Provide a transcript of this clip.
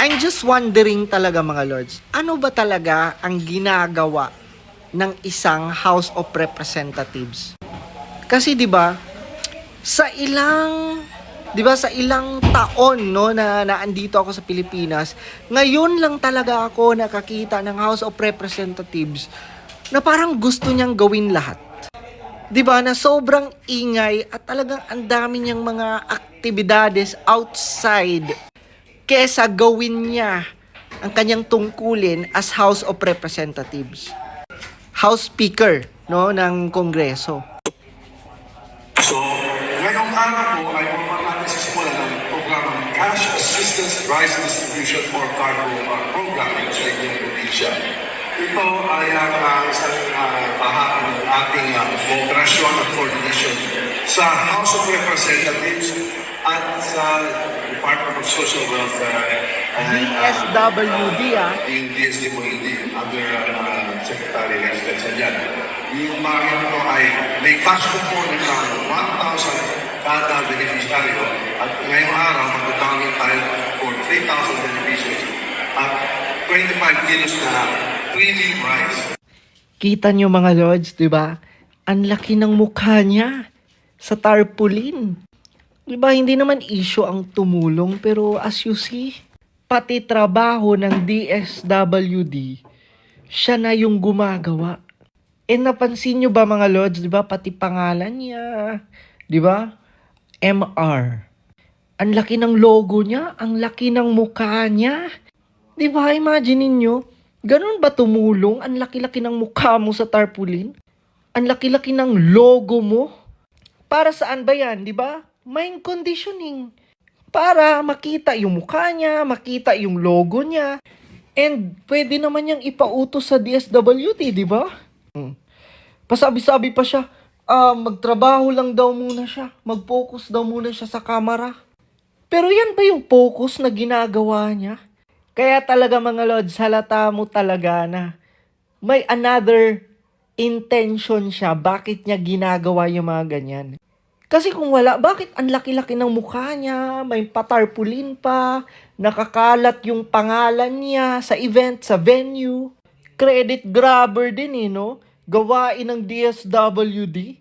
I'm just wondering talaga mga lords, ano ba talaga ang ginagawa ng isang House of Representatives? Kasi 'di ba, sa ilang 'di ba sa ilang taon no na naandito ako sa Pilipinas, ngayon lang talaga ako nakakita ng House of Representatives na parang gusto niyang gawin lahat. 'Di ba na sobrang ingay at talagang ang dami niyang mga aktibidades outside kesa gawin niya ang kanyang tungkulin as House of Representatives. House Speaker no ng Kongreso. So, ngayong araw po ay sa simula ng programang Cash Assistance Rice Distribution or Cargo Program sa probinsya. Ito ay ang uh, isang uh, bahagi ng ating uh, cooperasyon at coordination sa House of Representatives at sa Department of Social Welfare and uh, DSWD, ah. yung DSWD under uh, Secretary Rex Gatchalian. Yung mga ito ay may cash component ng 1,000 kada beneficiaryo at ngayong araw magdadangin tayo for 3,000 beneficiaries at 25 kilos na premium rice. Kita niyo mga lords, 'di ba? Ang laki ng mukha niya sa tarpaulin. 'Di ba hindi naman issue ang tumulong pero as you see, pati trabaho ng DSWD siya na yung gumagawa. Eh napansin niyo ba mga lords, 'di ba? Pati pangalan niya, 'di ba? MR. Ang laki ng logo niya, ang laki ng mukha niya. 'Di ba? Imagine niyo, ganun ba tumulong? Ang laki-laki ng mukha mo sa tarpaulin? Ang laki-laki ng logo mo? Para saan ba yan, 'di ba? Mind conditioning. Para makita yung mukha niya, makita yung logo niya. And pwede naman niyang ipautos sa DSWD, di ba? Hmm. Pasabi-sabi pa siya, ah, magtrabaho lang daw muna siya. Mag-focus daw muna siya sa camera. Pero yan ba yung focus na ginagawa niya? Kaya talaga mga lods, halata mo talaga na may another intention siya. Bakit niya ginagawa yung mga ganyan? Kasi kung wala, bakit ang laki-laki ng mukha niya, may patarpulin pa, nakakalat yung pangalan niya sa event, sa venue. Credit grabber din eh, no? Gawain ng DSWD.